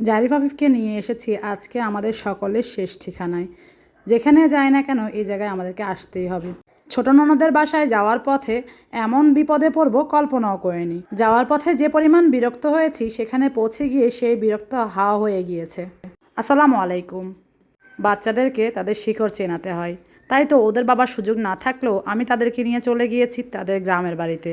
জারিফ আফিফকে নিয়ে এসেছি আজকে আমাদের সকলের শেষ ঠিকানায়। যেখানে যায় না কেন এই জায়গায় আমাদেরকে আসতেই হবে। ছোট ননদের বাসায় যাওয়ার পথে এমন বিপদে পড়ব কল্পনাও করিনি। যাওয়ার পথে যে পরিমাণ বিরক্ত হয়েছি, সেখানে পৌঁছে গিয়ে সেই বিরক্ত হাওয়া হয়ে গিয়েছে। আসসালামু আলাইকুম। বাচ্চাদেরকে তাদের শিকড় চেনাতে হয়। তাই তো ওদের বাবার সুযোগ না থাকলেও আমি তাদেরকে নিয়ে চলে গিয়েছি তাদের গ্রামের বাড়িতে।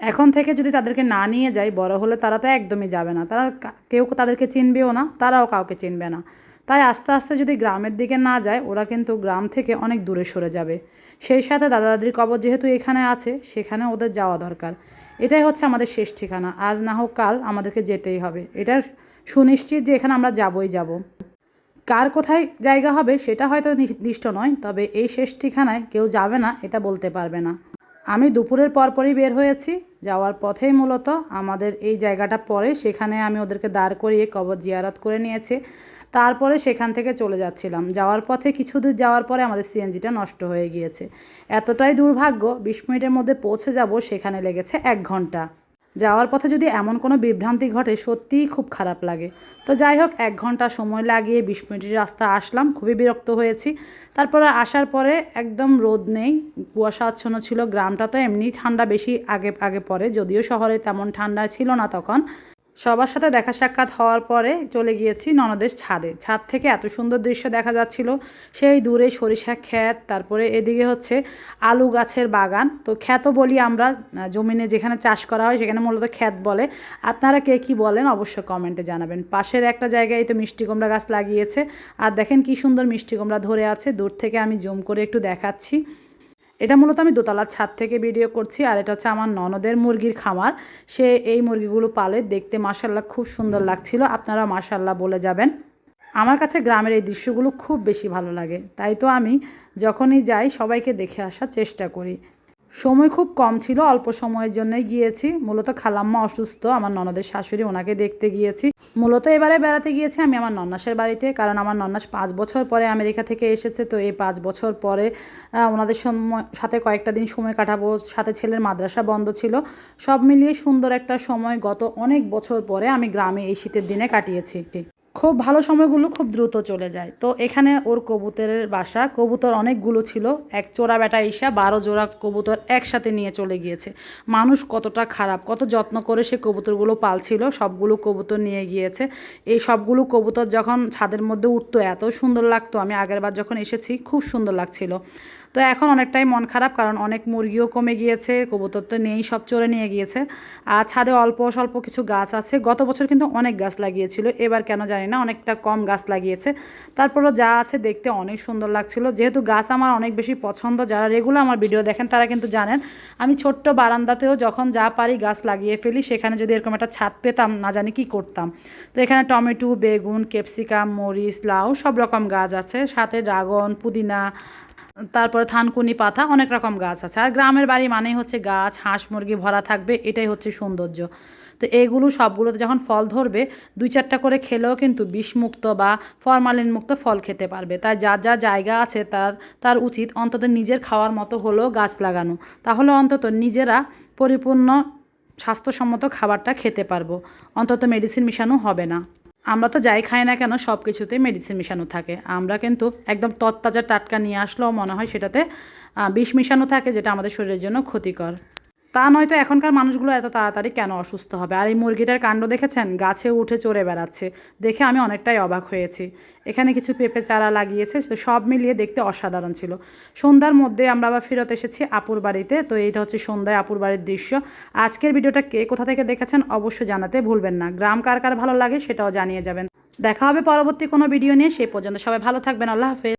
এখন থেকে যদি তাদেরকে না নিয়ে যাই, বড় হলে তারা তো একদমই যাবে না। তারা কেউ তাদেরকে চিনবেও না, তারাও কাউকে চিনবে না। তাই আস্তে আস্তে যদি গ্রামের দিকে না যায়, ওরা কিন্তু গ্রাম থেকে অনেক দূরে সরে যাবে। সেই সাথে দাদা দাদির কবর যেহেতু এখানে আছে সেখানে ওদের যাওয়া দরকার। এটাই হচ্ছে আমাদের শেষ ঠিকানা। আজ না হোক কাল আমাদেরকে যেতেই হবে। এটার সুনিশ্চিত যে এখানে আমরা যাবই যাব। কার কোথায় জায়গা হবে, সেটা হয়তো নির্দিষ্ট নয়, তবে এই শেষ ঠিকানায় কেউ যাবে না, এটা বলতে পারবে না। আমি দুপুরের পরপরই বের হয়েছি। যাওয়ার পথেই মূলত আমাদের এই জায়গাটা পরে সেখানে আমি ওদেরকে দাঁড় করিয়ে কবর জিয়ারত করে নিয়েছি। তারপরে সেখান থেকে চলে যাচ্ছিলাম। যাওয়ার পথে কিছু দূর যাওয়ার পরে আমাদের সিএনজিটা নষ্ট হয়ে গিয়েছে। এতটাই দুর্ভাগ্য, বিশ মিনিটের মধ্যে পৌঁছে যাব, সেখানে লেগেছে এক ঘণ্টা। যাওয়ার পথে যদি এমন কোনো বিভ্রান্তি ঘটে, সত্যিই খুব খারাপ লাগে। তো যাই হোক, এক ঘণ্টা সময় লাগিয়ে বিশ মিনিটের রাস্তা আসলাম, খুবই বিরক্ত হয়েছি। তারপরে আসার পরে একদম রোদ নেই, কুয়াশা আচ্ছন্ন ছিল, গ্রামটা তো এমনি ঠান্ডা বেশি আগে আগে পরে যদিও শহরে তেমন ঠান্ডা ছিল না তখন। সবার সাথে দেখা সাক্ষাৎ হওয়ার পরে চলে গিয়েছি ননদের ছাদে। ছাদ থেকে এত সুন্দর দৃশ্য দেখা যাচ্ছিল। সেই দূরে সরিষা ক্ষেত, তারপরে এদিকে হচ্ছে আলু গাছের বাগান। তো খ্যাত বলি আমরা, জমিনে যেখানে চাষ করা হয় সেখানে মূলত ক্ষেত বলে। আপনারা কে কী বলেন অবশ্যই কমেন্টে জানাবেন। পাশের একটা জায়গায় তো মিষ্টি কুমড়া গাছ লাগিয়েছে। আর দেখেন কি সুন্দর মিষ্টি কুমড়া ধরে আছে। দূর থেকে আমি জুম করে একটু দেখাচ্ছি। এটা মূলত আমি দোতলার ছাদ থেকে ভিডিও করছি, আর এটা হচ্ছে আমার ননদের মুরগির খামার। সে এই মুরগিগুলো পালে, দেখতে মাসাল্লাহ খুব সুন্দর লাগছিল আপনারা মাসাল্লাহ বলে যাবেন। আমার কাছে গ্রামের এই দৃশ্যগুলো খুব বেশি ভালো লাগে, তাই তো আমি যখনই যাই সবাইকে দেখে আসার চেষ্টা করি। সময় খুব কম ছিল, অল্প সময়ের জন্যই গিয়েছি, মূলত খালাম্মা অসুস্থ, আমার ননদের শাশুড়ি ওনাকে দেখতে গিয়েছি। মূলত এবারে বেড়াতে গিয়েছি আমি আমার নন্নাসের বাড়িতে, কারণ আমার নন্নাস পাঁচ বছর পরে আমেরিকা থেকে এসেছে, তো এই পাঁচ বছর পরে ওনাদের সময়, সাথে কয়েকটা দিন সময় কাটাবো, সাথে ছেলের মাদ্রাসা বন্ধ ছিল। সব মিলিয়ে সুন্দর একটা সময় গত অনেক বছর পরে আমি গ্রামে এই শীতের দিনে কাটিয়েছি খুব ভালো সময়গুলো খুব দ্রুত চলে যায়। তো এখানে ওর কবুতরের বাসা। কবুতর অনেকগুলো ছিল। এক চোরা বেটা ঈশা, বারো জোড়া কবুতর একসাথে নিয়ে চলে গিয়েছে। মানুষ কতটা খারাপ, কত যত্ন করে সে কবুতরগুলো পালছিল, সবগুলো কবুতর নিয়ে গিয়েছে। এই সবগুলো কবুতর যখন ছাদের মধ্যে উঠতো, এত সুন্দর লাগতো। আমি আগেরবার যখন এসেছি, খুব সুন্দর লাগছিল। তো এখন অনেকটাই মন খারাপ কারণ অনেক মুরগিও কমে গিয়েছে, কবুতর তো নেই, সব চড়ে নিয়ে গিয়েছে। আর ছাদে অল্প স্বল্প কিছু গাছ আছে, গত বছর কিন্তু অনেক গাছ লাগিয়েছিল, এবার কেন জানি না অনেকটা কম গাছ লাগিয়েছে। তারপরও যা আছে দেখতে অনেক সুন্দর লাগছিল, যেহেতু গাছ আমার অনেক বেশি পছন্দ, যারা রেগুলার আমার ভিডিও দেখেন তারা কিন্তু জানেন, আমি ছোট্ট বারান্দাতেও যখন যা পারি গাছ লাগিয়ে ফেলি, সেখানে যদি এরকম একটা ছাদ পেতাম, না জানি কি করতাম। তো এখানে টমেটো, বেগুন, ক্যাপসিকাম, মরিচ, লাউ, সব রকম গাছ আছে, সাথে ড্রাগন, পুদিনা তারপরে থানকুনি পাতা, অনেক রকম গাছ আছে। আর গ্রামের বাড়ি মানেই হচ্ছে গাছ, হাঁস, মুরগি ভরা থাকবে, এটাই হচ্ছে সৌন্দর্য। তো এইগুলো সবগুলোতে যখন ফল ধরবে, দুই চারটা করে খেলেও কিন্তু বিষমুক্ত বা ফরমালিন মুক্ত ফল খেতে পারবে। তাই যা যা জায়গা আছে তার তার উচিত অন্তত নিজের খাওয়ার মতো হলেও গাছ লাগানো। তাহলে অন্তত নিজেরা পরিপূর্ণ স্বাস্থ্যসম্মত খাবারটা খেতে পারব। অন্তত মেডিসিন মিশানো হবে না। আমরা তো যাই খাই না কেন সব কিছুতে মেডিসিন মেশানো থাকে। আমরা কিন্তু একদম তত্তাজা টাটকা নিয়ে আসলেও মনে হয় সেটাতে বিষ মেশানো থাকে যেটা আমাদের শরীরের জন্য ক্ষতিকর। তা নয়তো এখনকার মানুষগুলো এত তাড়াতাড়ি কেন অসুস্থ হবে? আর এই মুরগিটার কাণ্ড দেখেছেন? গাছে উঠে চড়ে বেড়াচ্ছে। দেখে আমি অনেকটাই অবাক হয়েছি। এখানে কিছু পেঁপে চারা লাগিয়েছে সব মিলিয়ে দেখতে অসাধারণ ছিল। সন্ধ্যার মধ্যে আমরা আবার ফেরত এসেছি আপুর বাড়িতে। তো এইটা হচ্ছে সন্ধ্যায় আপুর বাড়ির দৃশ্য। আজকের ভিডিওটা কে কোথা থেকে দেখেছেন অবশ্যই জানাতে ভুলবেন না। গ্রাম কার কার ভালো লাগে সেটাও জানিয়ে যাবেন। দেখা হবে পরবর্তী কোনো ভিডিও নিয়ে। সেই পর্যন্ত সবাই ভালো থাকবেন। আল্লাহ হাফেজ।